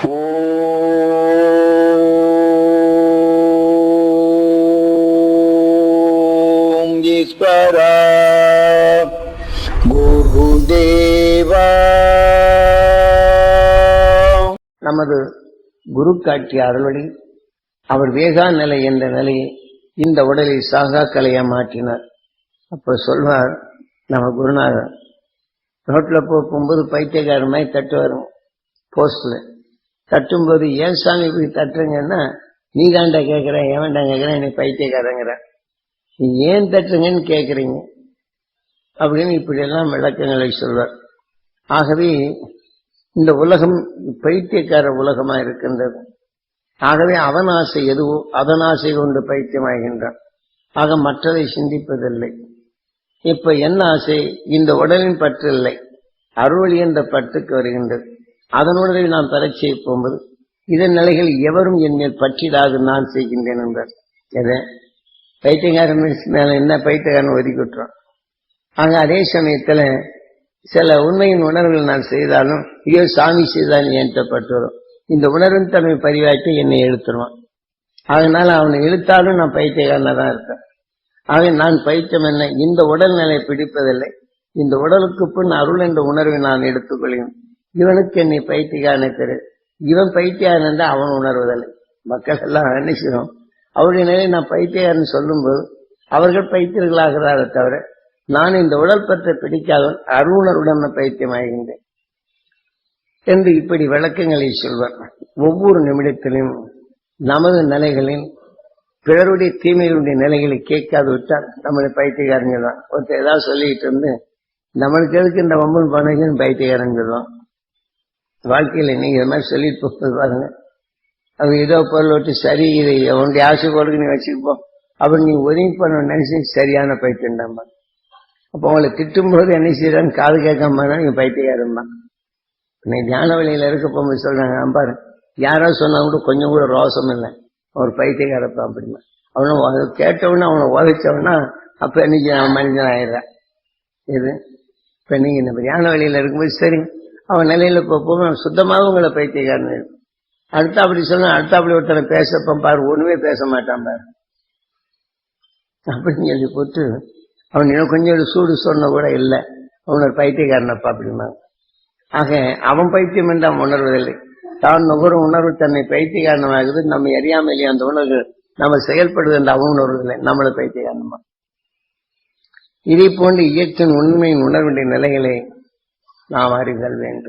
ஓம் ஈஸ்வரா. குருதேவா. நமது குரு காட்டிய அருளடி அவர் வேகா நிலை என்ற நிலையை இந்த உடலை சாகா கலையா மாற்றினார். அப்ப சொல்வார் நம்ம குருநாதர் ரோட்ல போகும்போது பைத்தியக்காரர் தட்டு வரும் போஸ்ட்ல. தட்டும்போது ஏன் சாமி இப்படி தட்டுறீங்கன்னா நீ தாண்டா கேட்கிற ஏன்டா கேட்கிற என்னை பைத்தியக்காரங்கிற. நீ ஏன் தட்டுறீங்கன்னு கேட்குறீங்க அப்படின்னு இப்படியெல்லாம் விளக்கங்களை சொல்வார். ஆகவே இந்த உலகம் பைத்தியக்கார உலகமாக இருக்கின்றது. ஆகவே அவன் ஆசை எதுவோ அதன் ஆசை கொண்டு பைத்தியமாகின்றான். ஆக மற்றதை சிந்திப்பதில்லை. இப்ப என்ன ஆசை? இந்த உடலின் பற்று இல்லை அருள் என்ற பற்றுக்கு வருகின்றது. அதனுடைய நாம் பெறச் செய்ய போகும்போது இதன் நிலைகள் எவரும் என் மேல் பற்றிடாது நான் செய்கின்றேன் என்றார். எதை? பைத்தியக்காரன் மேல என்ன பைத்தியக்காரன் ஒதுக்கி விட்டுறான். ஆக அதே சமயத்துல சில உண்மையின் உணர்வுகள் நான் செய்தாலும் ஐயோ சாமி செய்தான் என்கிட்ட பட்டு வரும். இந்த உணர்வின் தன்மை பதிவாக்கி என்னை எழுத்துருவான். அதனால அவனை இழுத்தாலும் நான் பைத்தியக்காரனா தான் இருப்பேன். ஆக நான் பைத்தியம் என்ன? இந்த உடல்நிலை பிடிப்பதில்லை. இந்த உடலுக்கு பின் அருள் என்ற உணர்வை நான் எடுத்துக்கொள்கிறேன். இவனுக்கு என்னை பைத்தியக்காரனை தெரு இவன் பைத்தியாரன் என்றால் அவன் உணர்வதில்லை மக்கள் எல்லாம் நினைச்சிடும் அவருடைய நிலை நான் பைத்தியக்காரன் சொல்லும்போது அவர்கள் பைத்தியர்களாகிறாரே தவிர நான் இந்த உடல் பற்றை பிடிக்காதவன் அருணருடன் பைத்தியமாகின்றேன் என்று இப்படி விளக்கங்களை சொல்வர். ஒவ்வொரு நிமிடத்திலும் நமது நிலைகளில் பிறருடைய தீமைகளுடைய நிலைகளை கேட்காது விட்டால் நம்மளுடைய பைத்தியக்காரங்க தான் ஒருத்தர் ஏதாவது சொல்லிட்டு இருந்து நம்மளுக்கு எதுக்கு இந்த வம்பன் பண்ணைக்குன்னு பைத்தியகாரங்க தான் வாழ்க்கையில் இன்னைக்கு இது மாதிரி சொல்லிட்டு போகிறது பாருங்க. அது ஏதோ பொருள் விட்டு சரி இதை உன்னுடைய ஆசை பொருளுக்கு நீ வச்சுக்கப்போ அப்படி நீ உதவி பண்ண நினைச்சு சரியான பைத்தியம்டாம்மா அப்போ உங்களை திட்டும்போது என்ன செய்யறான்னு காது கேட்காம நீங்கள் நீங்க பைத்தியக்காரன் தான் நீ தியான வழியில் இருக்க போகும்போது சொல்றாங்க பாரு யாரோ சொன்னா கூட கொஞ்சம் கூட ரோசம் இல்லை. ஒரு பைத்தியக்காரப்பா அப்படிமா அவனை உத- அவனை உதைச்சவனா அப்போ இன்னைக்கு அவன் மனிதன் ஆயிடுறான் இது. இப்போ நீங்கள் இந்த தியான வழியில் இருக்கும்போது சரி அவன் நிலையில போகும்போது சுத்தமாக உங்களை பைத்தியக்காரன் அடுத்த அப்படி சொன்னா அடுத்த அப்படி ஒருத்தனை பேசப்பான் பாரு ஒண்ணுமே பேச மாட்டான் பாரு. அப்படின்னு சொல்லி போட்டு அவன் இன்னும் கொஞ்சம் சூடு சொன்ன கூட இல்லை. அவன் ஒரு பைத்தியக்காரனப்பா அப்படிமா. ஆக அவன் பைத்தியம் என்று அவன் உணர்வதில்லை. தான் நுகரும் உணர்வு தன்னை பைத்தியகாரணமாகுது நம்ம அறியாமலே அந்த உணர்வு நம்ம செயல்படுவது என்று அவன் உணர்வதில்லை. நம்மளை பைத்தியகாரணமா இதை போன்ற இயற்கையின் உண்மையின் உணர்வுடைய நிலைகளை நாம் அறிதல் வேண்டும்.